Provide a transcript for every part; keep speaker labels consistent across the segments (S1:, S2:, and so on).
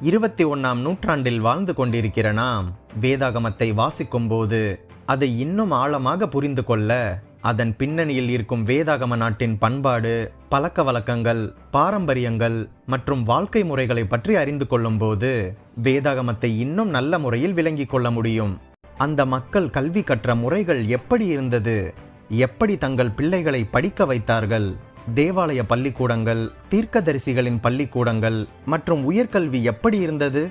S1: இருபத்தி ஒன்னாம் நூற்றாண்டில் வாழ்ந்து கொண்டிருக்கிற நாம் வேதாகமத்தை வாசிக்கும்போது அதை இன்னும் ஆழமாக புரிந்து கொள்ள அதன் பின்னணியில் இருக்கும் வேதாகம நாட்டின் பண்பாடு பழக்க வழக்கங்கள் பாரம்பரியங்கள் மற்றும் வாழ்க்கை முறைகளை பற்றி அறிந்து கொள்ளும்போது வேதாகமத்தை இன்னும் நல்ல முறையில் விளங்கிக் கொள்ள முடியும். அந்த மக்கள் கல்வி கற்ற முறைகள் எப்படி இருந்தது? எப்படி தங்கள் பிள்ளைகளை படிக்க வைத்தார்கள்? தேவாலய பள்ளிக்கூடங்கள் தீர்க்கதரிசிகளின் பள்ளிக்கூடங்கள் மற்றும் உயர்கல்வி எப்படி இருந்தது?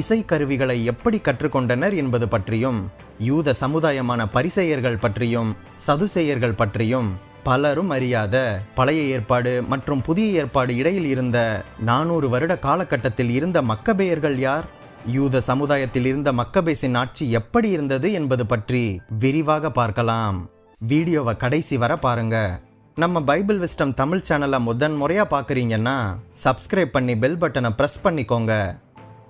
S1: இசைக்கருவிகளை எப்படி கற்றுக்கொண்டனர் என்பது பற்றியும் யூத சமுதாயமான பரிசெயர்கள் பற்றியும் சதுசேயர்கள் பற்றியும் பலரும் அறியாத பழைய ஏற்பாடு மற்றும் புதிய ஏற்பாடு இடையில் இருந்த நானூறு வருட காலகட்டத்தில் இருந்த மக்கபேயர்கள் யார்? யூத சமுதாயத்தில் இருந்த மக்கபேசின் ஆட்சி எப்படி இருந்தது என்பது பற்றி விரிவாக பார்க்கலாம். வீடியோவை கடைசி வர பாருங்கள் நம்ம பைபிள் விஸ்டம் தமிழ் சேனலை முதன் முறையாக பார்க்குறீங்கன்னா சப்ஸ்கிரைப் பண்ணி பெல் பட்டனை ப்ரெஸ் பண்ணிக்கோங்க.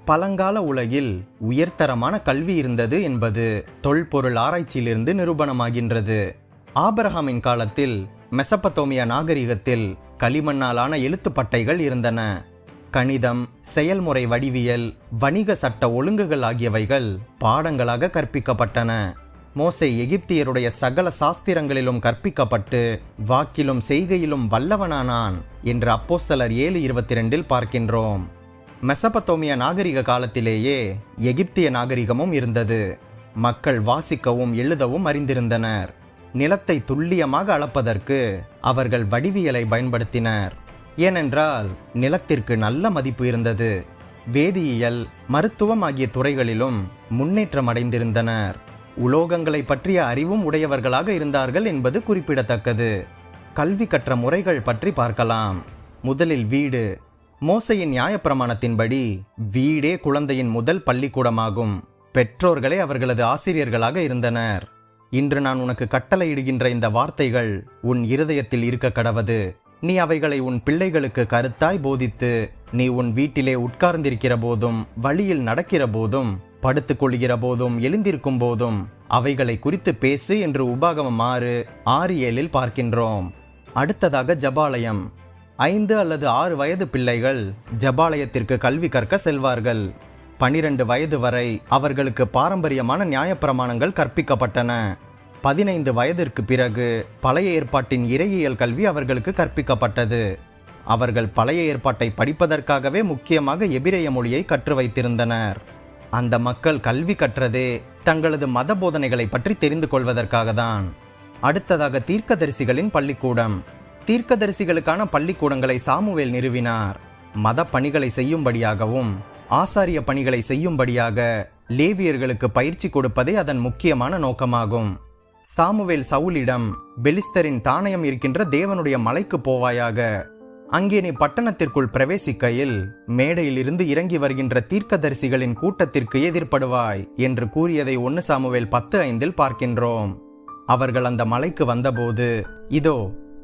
S1: பழங்கால உலகில் உயர்தரமான கல்வி இருந்தது என்பது தொல்பொருள் ஆராய்ச்சியிலிருந்து நிரூபணமாகின்றது. ஆபரஹாமின் காலத்தில் மெசப்பத்தோமியா நாகரிகத்தில் களிமண்ணாலான எழுத்துப்பட்டைகள் இருந்தன. கணிதம் செயல்முறை வடிவியல் வணிக சட்ட ஒழுங்குகள் ஆகியவைகள் பாடங்களாக கற்பிக்கப்பட்டன. மோசே எகிப்தியருடைய சகல சாஸ்திரங்களிலும் கற்பிக்கப்பட்டு வாக்கிலும் செய்கையிலும் வல்லவனானான் என்று அப்போஸ்தலர் ஏழு இருபத்தி ரெண்டில் பார்க்கின்றோம். மெசபத்தோமிய நாகரிக காலத்திலேயே எகிப்திய நாகரிகமும் இருந்தது. மக்கள் வாசிக்கவும் எழுதவும் அறிந்திருந்தனர். நிலத்தை துல்லியமாக அளப்பதற்கு அவர்கள் வடிவியலை பயன்படுத்தினர். ஏனென்றால் நிலத்திற்கு நல்ல மதிப்பு இருந்தது. வேதியியல் மருத்துவம் ஆகிய துறைகளிலும் முன்னேற்றம் அடைந்திருந்தனர். உலோகங்களை பற்றிய அறிவும் உடையவர்களாக இருந்தார்கள் என்பது குறிப்பிடத்தக்கது. கல்வி கற்ற முறைகள் பற்றி பார்க்கலாம். முதலில் வீடு. மோசையின் நியாயப்பிரமாணத்தின்படி வீடே குழந்தையின் முதல் பள்ளிக்கூடமாகும். பெற்றோர்களே அவர்களது ஆசிரியர்களாக இருந்தனர். இன்று நான் உனக்கு கட்டளையிடுகின்ற இந்த வார்த்தைகள் உன் இருதயத்தில் இருக்க கடவது. நீ அவைகளை உன் பிள்ளைகளுக்கு கருத்தாய் போதித்து நீ உன் வீட்டிலே உட்கார்ந்திருக்கிற போதும் வழியில் நடக்கிற போதும் படுத்துக்கொள்கிற போதும் எழுந்திருக்கும் போதும் அவைகளை குறித்து பேசு என்று உபாகமம் ஆறு ஆறு ஏழில் பார்க்கின்றோம். அடுத்ததாக ஜபாலயம். ஐந்து அல்லது ஆறு வயது பிள்ளைகள் ஜபாலயத்திற்கு கல்வி கற்க செல்வார்கள். பனிரெண்டு வயது வரை அவர்களுக்கு பாரம்பரியமான நியாயப்பிரமாணங்கள் கற்பிக்கப்பட்டன. பதினைந்து வயதிற்கு பிறகு பழைய ஏற்பாட்டின் இறையியல் கல்வி அவர்களுக்கு கற்பிக்கப்பட்டது. அவர்கள் பழைய ஏற்பாட்டை படிப்பதற்காகவே முக்கியமாக எபிரேய மொழியை கற்று வைத்திருந்தனர். அந்த மக்கள் கல்வி கற்றதே தங்களது மத போதனைகளை பற்றி தெரிந்து கொள்வதற்காக தான் அடுத்ததாக தீர்க்கதரிசிகளின் பள்ளிக்கூடம். தீர்க்கதரிசிகளுக்கான பள்ளிக்கூடங்களை சாமுவேல் நிறுவினார். மத பணிகளை செய்யும்படியாகவும் ஆசாரிய பணிகளை செய்யும்படியாக லேவியர்களுக்கு பயிற்சி கொடுப்பதே அதன் முக்கியமான நோக்கமாகும். சாமுவேல் சவுலிடம் பெலிஸ்தரின் தானயம் இருக்கின்ற தேவனுடைய மலைக்கு போவாயாக அங்கே நீ பட்டணத்திற்குள் பிரவேசிக்கையில் மேடையிலிருந்து இறங்கி வருகின்ற தீர்க்கதரிசிகளின் கூட்டத்திற்கு எதிர்ப்படுவாய் என்று கூறியதை ஒன்னு சாமுவேல் பத்து ஐந்தில் பார்க்கின்றோம். அவர்கள் அந்த மலைக்கு வந்தபோது இதோ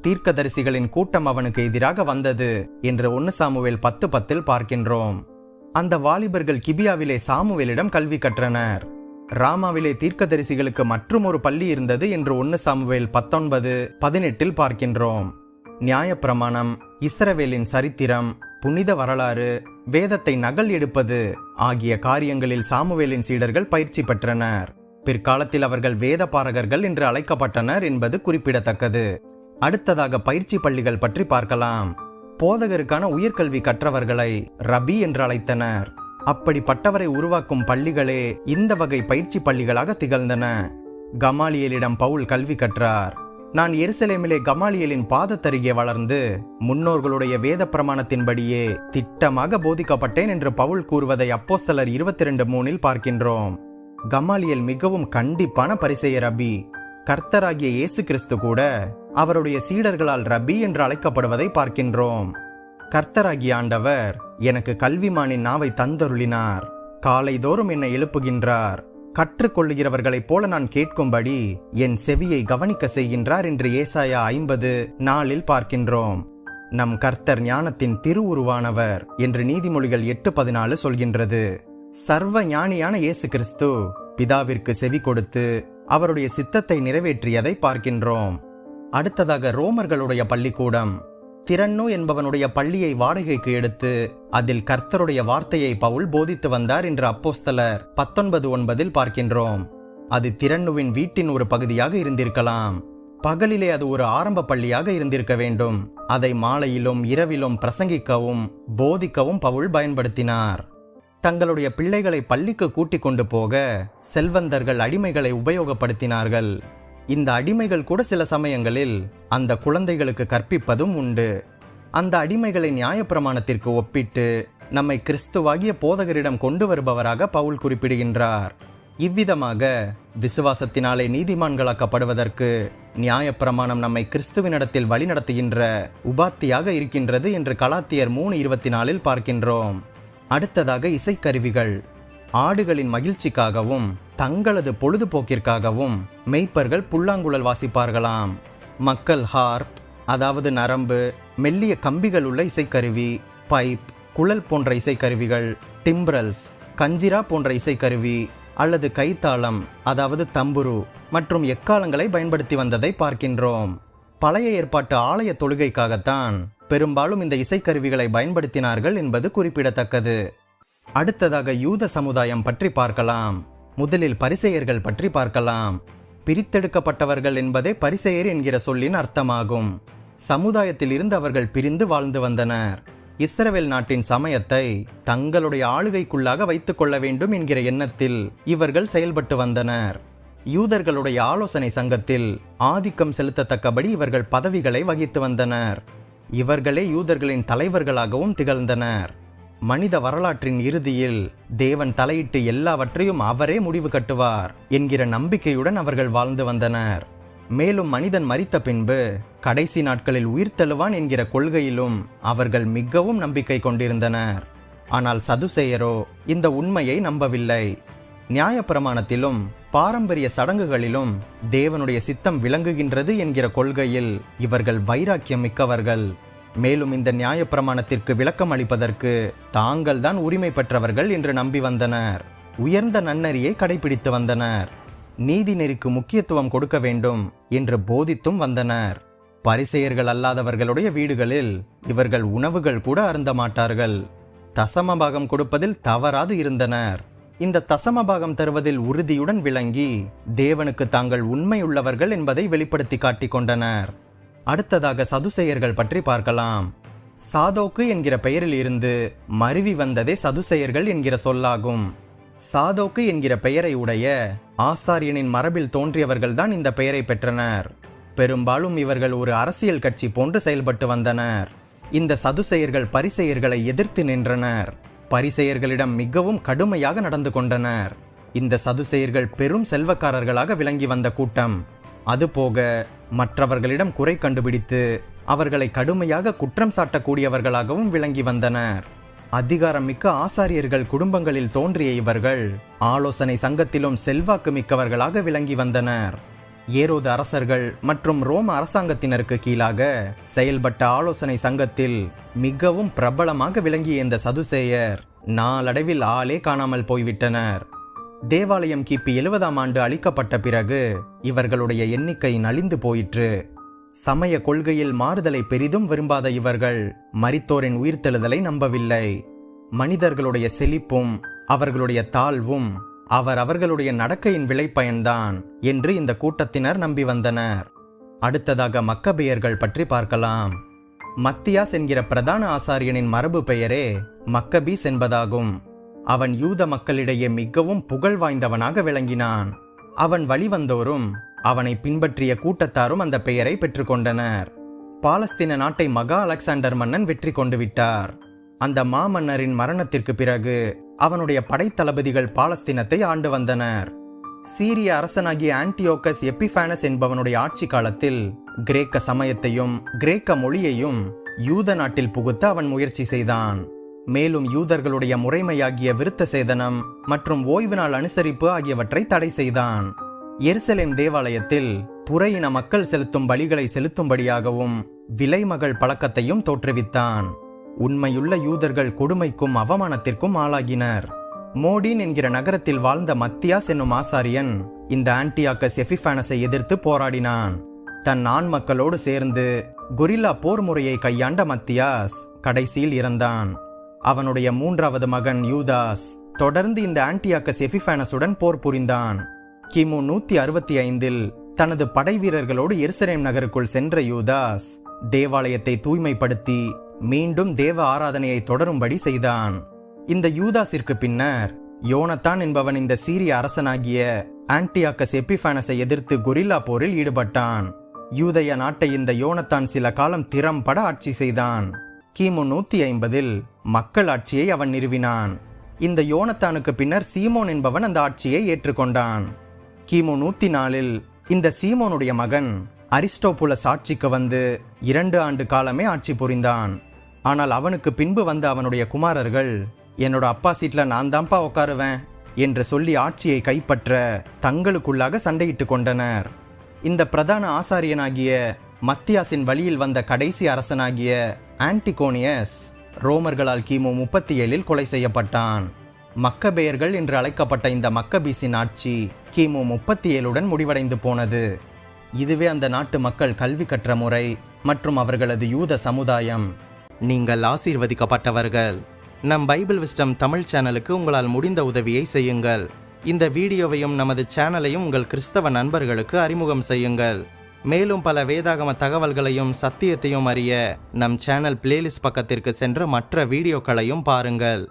S1: தீர்க்கதரிசிகளின் கூட்டம் அவனுக்கு எதிராக வந்தது என்று ஒன்னு சாமுவேல் பத்து பத்தில் பார்க்கின்றோம். அந்த வாலிபர்கள் கிபியாவிலே சாமுவேலிடம் கல்வி கற்றனர். ராமாவிலே தீர்க்கதரிசிகளுக்கு மற்றும் ஒரு பள்ளி இருந்தது என்று ஒன்னு சாமுவேல் பத்தொன்பது பதினெட்டில் பார்க்கின்றோம். நியாயப்பிரமாணம் இஸ்ரவேலின் சரித்திரம் புனித வரலாறு வேதத்தை நகல் எடுப்பது ஆகிய காரியங்களில் சாமுவேலின் சீடர்கள் பயிற்சி பெற்றனர். பிற்காலத்தில் அவர்கள் வேத பாரகர்கள் என்று அழைக்கப்பட்டனர் என்பது குறிப்பிடத்தக்கது. அடுத்ததாக பயிற்சி பள்ளிகள் பற்றி பார்க்கலாம். போதகருக்கான உயர்கல்வி கற்றவர்களை ரபி என்று அழைத்தனர். அப்படிப்பட்டவரை உருவாக்கும் பள்ளிகளே இந்த வகை பயிற்சி பள்ளிகளாக திகழ்ந்தன. கமாலியலிடம் பவுல் கல்வி கற்றார். நான் எருசலேமிலே கமாலியலின் பாதத்தருகே வளர்ந்து முன்னோர்களுடைய வேத பிரமாணத்தின்படியே திட்டமாக போதிக்கப்பட்டேன் என்று பவுல் கூறுவதை அப்போஸ்தலர் இருபத்தி ரெண்டு மூணில் பார்க்கின்றோம். கமாலியல் மிகவும் கண்டிப்பான பரிசெய ரபி. கர்த்தராகிய இயேசு கிறிஸ்து கூட அவருடைய சீடர்களால் ரபி என்று அழைக்கப்படுவதை பார்க்கின்றோம். கர்த்தராகிய ஆண்டவர் எனக்கு கல்விமானின் நாவை தந்தருளினார். காலைதோறும் என்னை எழுப்புகின்றார். கற்றுக்கொள்ளுகிறவர்களைப் போல நான் கேட்கும்படி என் செவியை கவனிக்க செய்கின்றார் என்று ஏசாயா ஐம்பது நாளில் பார்க்கின்றோம். நம் கர்த்தர் ஞானத்தின் திருவுருவானவர் என்று நீதிமொழிகள் எட்டு பதினாலு சொல்கின்றது. சர்வ ஞானியான இயேசு கிறிஸ்து பிதாவிற்கு செவி கொடுத்து அவருடைய சித்தத்தை நிறைவேற்றியதை பார்க்கின்றோம். அடுத்ததாக ரோமர்களுடைய பள்ளிக்கூடம். திறன்னு என்பவனுடைய பள்ளியை வாடகைக்கு எடுத்து அதில் கர்த்தருடைய வார்த்தையை பவுல் போதித்து வந்தார் என்று அப்போஸ்தலர் பத்தொன்பது ஒன்பதில் பார்க்கின்றோம். அது திறன்னுவின் வீட்டின் ஒரு பகுதியாக இருந்திருக்கலாம். பகலிலே அது ஒரு ஆரம்ப பள்ளியாக இருந்திருக்க வேண்டும். அதை மாலையிலும் இரவிலும் பிரசங்கிக்கவும் போதிக்கவும் பவுல் பயன்படுத்தினார். தங்களுடைய பிள்ளைகளை பள்ளிக்கு கூட்டிக் கொண்டு போக செல்வந்தர்கள் அடிமைகளை உபயோகப்படுத்தினார்கள். இந்த அடிமைகள் கூட சில சமயங்களில் அந்த குழந்தைகளுக்கு கற்பிப்பதும் உண்டு. அந்த அடிமைகளை நியாயப்பிரமாணத்திற்கு ஒப்பிட்டு நம்மை கிறிஸ்துவாகிய போதகரிடம் கொண்டு வருபவராக பவுல் குறிப்பிடுகின்றார். இவ்விதமாக விசுவாசத்தினாலே நீதிமான்களாக்கப்படுவதற்கு நியாயப்பிரமாணம் நம்மை கிறிஸ்துவினிடத்தில் வழிநடத்துகின்ற உபாத்தியாக இருக்கின்றது என்று கலாத்தியர் மூணு இருபத்தி நாலில் பார்க்கின்றோம். அடுத்ததாக இசைக்கருவிகள். ஆடுகளின் மகிழ்ச்சிக்காகவும் தங்களது பொழுதுபோக்கிற்காகவும் மெய்ப்பர்கள் புல்லாங்குழல் வாசிப்பார்களாம். மக்கள் ஹார்ப் அதாவது நரம்பு மெல்லிய கம்பிகள் உள்ள இசைக்கருவி பைப் குழல் போன்ற இசைக்கருவிகள் டிம்ப்ரல்ஸ் கஞ்சிரா போன்ற இசைக்கருவி அல்லது கைத்தாளம் அதாவது தம்புரு மற்றும் எக்காலங்களை பயன்படுத்தி வந்ததை பார்க்கின்றோம். பழைய ஏற்பாட்டு ஆலய தொழுகைக்காகத்தான் பெரும்பாலும் இந்த இசைக்கருவிகளை பயன்படுத்தினார்கள் என்பது குறிப்பிடத்தக்கது. அடுத்ததாக யூத சமுதாயம் பற்றி பார்க்கலாம். முதலில் பரிசெயர்கள் பற்றி பார்க்கலாம். பிரித்தெடுக்கப்பட்டவர்கள் என்பதே பரிசெயர் என்கிற சொல்லின் அர்த்தமாகும். சமுதாயத்தில் இருந்து அவர்கள் பிரிந்து வாழ்ந்து வந்தனர். இஸ்ரவேல் நாட்டின் சமயத்தை தங்களுடைய ஆளுகைக்குள்ளாக வைத்துக் கொள்ள வேண்டும் என்கிற எண்ணத்தில் இவர்கள் செயல்பட்டு வந்தனர். யூதர்களுடைய ஆலோசனை சங்கத்தில் ஆதிக்கம் செலுத்தத்தக்கபடி இவர்கள் பதவிகளை வகித்து வந்தனர். இவர்களே யூதர்களின் தலைவர்களாகவும் திகழ்ந்தனர். மனித வரலாற்றின் இறுதியில் தேவன் தலையிட்டு எல்லாவற்றையும் அவரே முடிவு கட்டுவார் என்கிற நம்பிக்கையுடன் அவர்கள் வாழ்ந்து வந்தனர். மேலும் மனிதன் மறித்த பின்பு கடைசி நாட்களில் உயிர் தழுவான் என்கிற கொள்கையிலும் அவர்கள் மிகவும் நம்பிக்கை கொண்டிருந்தனர். ஆனால் சதுசேயரோ இந்த உண்மையை நம்பவில்லை. நியாயப்பிரமாணத்திலும் பாரம்பரிய சடங்குகளிலும் தேவனுடைய சித்தம் விளங்குகின்றது என்கிற கொள்கையில் இவர்கள் வைராக்கியம் மிக்கவர்கள். மேலும் இந்த நியாயப்பிரமாணத்திற்கு விளக்கம் அளிப்பதற்கு தாங்கள் தான் உரிமை பெற்றவர்கள் என்று நம்பி வந்தனர். உயர்ந்த நன்னறியை கடைபிடித்து வந்தனர். நீதி நெறிக்கு முக்கியத்துவம் கொடுக்க வேண்டும் என்று போதித்தும் வந்தனர். பரிசெயர்கள் அல்லாதவர்களுடைய வீடுகளில் இவர்கள் உணவுகள் கூட அருந்த மாட்டார்கள். தசமபாகம் கொடுப்பதில் தவறாது இருந்தனர். இந்த தசமபாகம் தருவதில் உறுதியுடன் விளங்கி தேவனுக்கு தாங்கள் உண்மையுள்ளவர்கள் என்பதை வெளிப்படுத்தி காட்டிக் கொண்டனர். அடுத்ததாக சதுசெயர்கள் பற்றி பார்க்கலாம். சாதோக்கு என்கிற பெயரில் இருந்து மருவி வந்ததே சதுசெயர்கள் என்கிற சொல்லாகும். சாதோக்கு என்கிற பெயரை உடைய ஆசாரியனின் மரபில் தோன்றியவர்கள்தான் இந்த பெயரை பெற்றனர். பெரும்பாலும் இவர்கள் ஒரு அரசியல் கட்சி போன்று செயல்பட்டு வந்தனர். இந்த சதுசெயர்கள் பரிசெயர்களை எதிர்த்து நின்றனர். பரிசெயர்களிடம் மிகவும் கடுமையாக நடந்து கொண்டனர். இந்த சதுசெயர்கள் பெரும் செல்வக்காரர்களாக விளங்கி வந்த கூட்டம். அதுபோக மற்றவர்களிடம் குறை கண்டுபிடித்து அவர்களை கடுமையாக குற்றம் சாட்டக்கூடியவர்களாகவும் விளங்கி வந்தனர். அதிகாரம் மிக்க ஆசாரியர்கள் குடும்பங்களில் தோன்றிய இவர்கள் ஆலோசனை சங்கத்திலும் செல்வாக்கு மிக்கவர்களாக விளங்கி வந்தனர். ஏரோது அரசர்கள் மற்றும் ரோம அரசாங்கத்தினருக்கு கீழாக செயல்பட்ட ஆலோசனை சங்கத்தில் மிகவும் பிரபலமாக விளங்கிய இந்த சதுசேயர் நாளடைவில் ஆளே காணாமல் போய்விட்டனர். தேவாலயம் கிபி எழுபதாம் ஆண்டு அளிக்கப்பட்ட பிறகு இவர்களுடைய எண்ணிக்கை நலிந்து போயிற்று. சமய கொள்கையில் மாறுதலை பெரிதும் விரும்பாத இவர்கள் மரித்தோரின் உயிர்த்தெழுதலை நம்பவில்லை. மனிதர்களுடைய செழிப்பும் அவர்களுடைய தாழ்வும் அவர் அவர்களுடைய நடக்கையின் விளைப்பயன்தான் என்று இந்த கூட்டத்தினர் நம்பி வந்தனர். அடுத்ததாக மக்கபெயர்கள் பற்றி பார்க்கலாம். மத்தியாஸ் என்கிற பிரதான ஆசாரியனின் மரபு பெயரே மக்கபீஸ் என்பதாகும். அவன் யூத மக்களிடையே மிகவும் புகழ் வாய்ந்தவனாக விளங்கினான். அவன் வழிவந்தோரும் அவனை பின்பற்றிய கூட்டத்தாரும் அந்த பெயரை பெற்றுக்கொண்டனர் பாலஸ்தீன நாட்டை மகா அலெக்சாண்டர் மன்னன் வெற்றி கொண்டு விட்டார். அந்த மாமன்னரின் மரணத்திற்கு பிறகு அவனுடைய படைத்தளபதிகள் பாலஸ்தீனத்தை ஆண்டு வந்தனர். சீரிய அரசனாகிய ஆன்டியோக்கஸ் எபிஃபானஸ் என்பவனுடைய ஆட்சி காலத்தில் கிரேக்க சமயத்தையும் கிரேக்க மொழியையும் யூத நாட்டில் புகுத்த அவன் முயற்சி செய்தான். மேலும் யூதர்களுடைய முறைமையாகிய விருத்த சேதனம் மற்றும் ஓய்வு நாள் அனுசரிப்பு ஆகியவற்றை தடை செய்தான். எருசலேம் தேவாலயத்தில் புறையின மக்கள் செலுத்தும் பலிகளை செலுத்தும்படியாகவும் விலைமகள் பழக்கத்தையும் தோற்றுவித்தான். உண்மையுள்ள யூதர்கள் கொடுமைக்கும் அவமானத்திற்கும் ஆளாகினர். மோடின் என்கிற நகரத்தில் வாழ்ந்த மத்தியாஸ் என்னும் ஆசாரியன் இந்த ஆன்டியாக்கஸ் எபிஃபானஸை எதிர்த்து போராடினான். தன் ஆண் மக்களோடு சேர்ந்து கொரில்லா போர் முறையை கையாண்ட மத்தியாஸ் கடைசியில் இறந்தான். அவனுடைய மூன்றாவது மகன் யூதாஸ். தொடர்ந்து இந்த ஆன்டியாக்கஸ் எபிஃபானஸுடன் போர் புரிந்தான். கிமு நூத்தி அறுபத்தி ஐந்தில் தனது படை வீரர்களோடு எருசலேம் நகருக்குள் சென்ற யூதாஸ் தேவாலயத்தை தூய்மைப்படுத்தி மீண்டும் தேவ ஆராதனையை தொடரும்படி செய்தான். இந்த யூதாஸிற்கு பின்னர் யோனத்தான் என்பவன் இந்த சீரிய அரசனாகிய ஆன்டியாக்கஸ் எபிஃபானஸை எதிர்த்து கொரில்லா போரில் ஈடுபட்டான். யூதய நாட்டை இந்த யோனத்தான் சில காலம் திறம்பட ஆட்சி செய்தான். கிமு நூத்தி ஐம்பதில் மக்கள் ஆட்சியை அவன் நிறுவினான். இந்த யோனத்தானுக்கு பின்னர் சீமோன் என்பவன் அந்த ஆட்சியை ஏற்றுக்கொண்டான். கிமு நூத்தி நாலில் இந்த சீமோனுடைய மகன் அரிஸ்டோபுலஸ் ஆட்சிக்கு வந்து இரண்டு ஆண்டு காலமே ஆட்சி புரிந்தான். ஆனால் அவனுக்கு பின்பு வந்த அவனுடைய குமாரர்கள் என்னோட அப்பா சீட்டில் நான் தான்ப்பா உட்காருவேன் என்று சொல்லி ஆட்சியை கைப்பற்ற தங்களுக்குள்ளாக சண்டையிட்டு கொண்டனர். இந்த பிரதான ஆசாரியனாகிய மத்தியாசின் வழியில் வந்த கடைசி அரசனாகிய ஆன்டிகோனியஸ் ரோமர்களால் கிமு முப்பத்தி ஏழில் கொலை செய்யப்பட்டான். மக்கபேயர்கள் என்று அழைக்கப்பட்ட இந்த மக்கபீசின் ஆட்சி கிமு முப்பத்தி ஏழுடன் முடிவடைந்து போனது. இதுவே அந்த நாட்டு மக்கள் கல்வி கற்ற முறை மற்றும் அவர்களது யூத சமுதாயம். நீங்கள் ஆசீர்வதிக்கப்பட்டவர்கள். நம் பைபிள் விஸ்டம் தமிழ் சேனலுக்கு உங்களால் முடிந்த உதவியை செய்யுங்கள். இந்த வீடியோவையும் நமது சேனலையும் உங்கள் கிறிஸ்தவ நண்பர்களுக்கு அறிமுகம் செய்யுங்கள். மேலும் பல வேதாகம தகவல்களையும் சத்தியத்தையும் அறிய நம் சேனல் பிளேலிஸ்ட் பக்கத்திற்கு சென்று மற்ற வீடியோக்களையும் பாருங்கள்.